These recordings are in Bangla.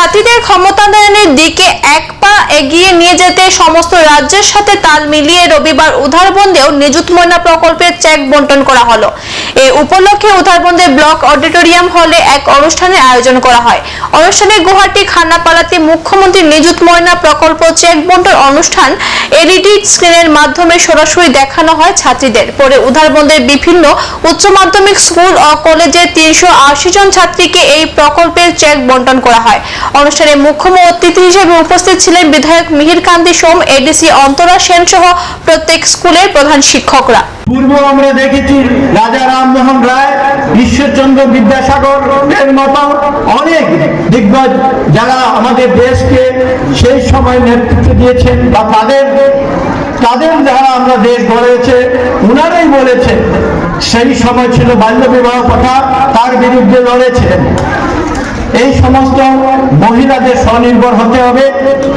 ছাত্রীদের ক্ষমতায়নের দিকে এক পা এগিয়ে নিয়ে যেতে সমস্ত রাজ্যের সাথে তাল মিলিয়ে রবিবার উধারবন্দেও নিযুত ময়না প্রকল্পের চেক বন্টন করা হলো। এ উপলক্ষে উধারবন্দে ব্লক অডিটোরিয়াম হলে এক অনুষ্ঠানের আয়োজন করা হয়। অনুষ্ঠানে গুয়াহাটি খানাপাড়াতে মুখ্যমন্ত্রী নিযুত ময়না প্রকল্প চেক বন্টন অনুষ্ঠান এলইডি স্ক্রিনের মাধ্যমে সরাসরি দেখানো হয় ছাত্রীদের। পরে উধারবন্দের বিভিন্ন উচ্চ মাধ্যমিক স্কুল ও কলেজের তিনশো আশি জন ছাত্রীকে এই প্রকল্পের চেক বন্টন করা হয়। অনুষ্ঠানে মুখ্য অতিথি হিসেবে উপস্থিত ছিলেন বিধায়ক মিহির কান্তি সোম এডিসি অন্তরা সেন সহ প্রত্যেক স্কুলের প্রধান শিক্ষকরা। পূর্ব আমরা দেখেছি রাজা রামমোহন রায় ঈশ্বরচন্দ্র বিদ্যাসাগর, এর মতো অনেক দিগ্গজ যারা আমাদের দেশকে সেই সময় নেতৃত্ব দিয়েছেন বা তাদের তাদের যারা আমরা দেশ গড়েছে, উনারাই বলেছে, সেই সময় ছিল বাল্য বিবাহ কথা তার বিরুদ্ধে লড়েছিলেন। এই সমস্ত মহিলাদের স্বনির্ভর হতে হবে।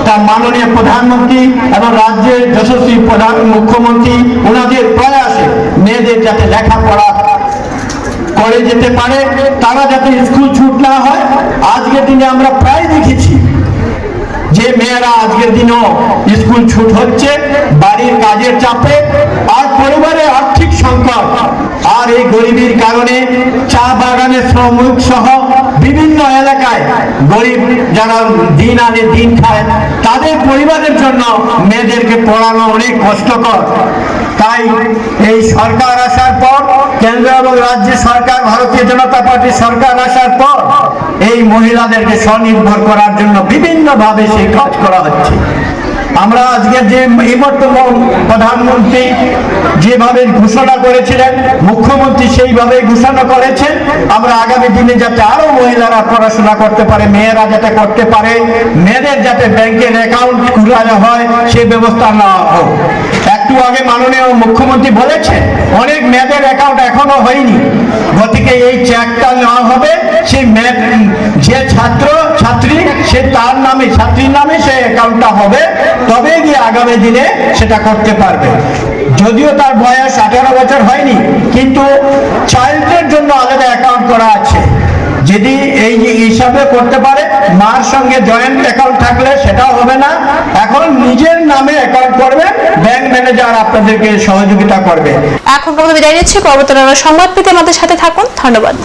তা মাননীয় প্রধানমন্ত্রী এবং রাজ্যের যশস্বী প্রধান মুখ্যমন্ত্রী ওনাদের প্রয়াসে মেয়েদের যাতে লেখাপড়া করে যেতে পারে, তারা যাতে স্কুল ছুট না হয়। আজকের দিনে আমরা প্রায় দেখেছি যে মেয়েরা আজকের দিনও স্কুল ছুট হচ্ছে, বাড়ির কাজের চাপে আর পরিবারের আর্থিক সংকট। আর এই গরিবের কারণে চা বাগানের শ্রমিক সহ বিভিন্ন এলাকায় গরিব যারা দিন আনে দিন খায়, তাদের পরিবারের জন্য মেয়েদেরকে পড়ানো অনেক কষ্টকর। তাই এই সরকার আসার পর, কেন্দ্র এবং রাজ্য সরকার, ভারতীয় জনতা পার্টির সরকার আসার পর, এই মহিলাদেরকে স্বনির্ভর করার জন্য বিভিন্নভাবে সেই কাজ করা হচ্ছে। আমরা আজকে যে এইমাত্র প্রধানমন্ত্রী যেভাবে ঘোষণা করেছিলেন, মুখ্যমন্ত্রী সেইভাবে ঘোষণা করেছেন আমরা আগামী দিনে যাতে আরও মহিলারা পড়াশোনা করতে পারে, মেয়েরা যাতে করতে পারে, মেয়েদের যাতে ব্যাংকের অ্যাকাউন্ট খোলা হয় সেই ব্যবস্থা নেওয়া হোক। একটু আগে মাননীয় মুখ্যমন্ত্রী বলেছে অনেক মেয়েদের অ্যাকাউন্ট এখনও হয়নি। গতিকে এই চেকটা নেওয়া হবে। সেই যে ছাত্র, ছাত্রী সে তার নামে, ছাত্রীর নামে সে অ্যাকাউন্টটা হবে, তবে গিয়ে আগামী দিনে সেটা করতে পারবে। যদিও তার বয়স আঠারো বছর হয়নি, কিন্তু চাইল্ডের জন্য আলাদা অ্যাকাউন্ট করা আছে। যদি এই হিসাবে করতে পারে, মার সঙ্গে জয়েন্ট অ্যাকাউন্ট থাকলে সেটাও হবে না। এখন নিজের নামে অ্যাকাউন্ট করবে ব্যাংক ম্যানেজার আপনাদেরকে সহযোগিতা করবে। এখন বিদায় নিচ্ছি, পরবর্তী সংবাদ পেতে আমাদের সাথে থাকুন। ধন্যবাদ।